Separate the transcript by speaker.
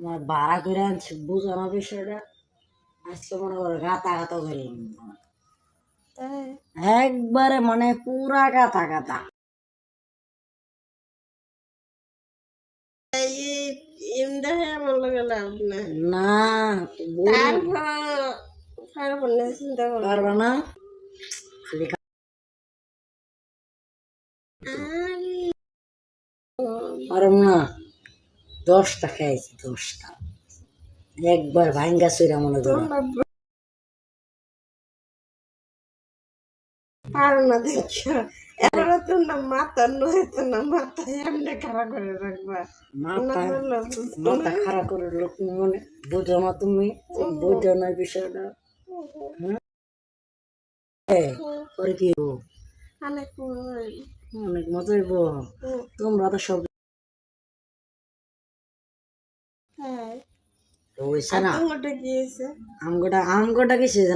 Speaker 1: তোমার ভাড়া করে আনছি বুঝো না বিষয়টা? আজকে মনে করো গাতা গাতা করে একবারে মানে পুরা গাতা গাতা
Speaker 2: না চিন্তা
Speaker 1: পারবা না? খালি পারব না। দশটা খাইছি দশটা। একবার ভাঙ্গা চুরা মনে করো
Speaker 2: পারো না দেখো। এবারে তো না মাথা নয় তো না মাথা এমনি খারাপ করে রাখবা।
Speaker 1: মাথা
Speaker 2: না বললে
Speaker 1: মাথা খারাপ করে লোক মনে বুঝো না তুমি বুঝো না বিষয়টা। হ্যাঁ? এ, পরে কি
Speaker 2: অনেক
Speaker 1: অনেক তোমরা তো সব
Speaker 2: হ্যাঁ।
Speaker 1: ওইসা না
Speaker 2: গোটা কি গোটা
Speaker 1: আমগোটা আমগোটা কি না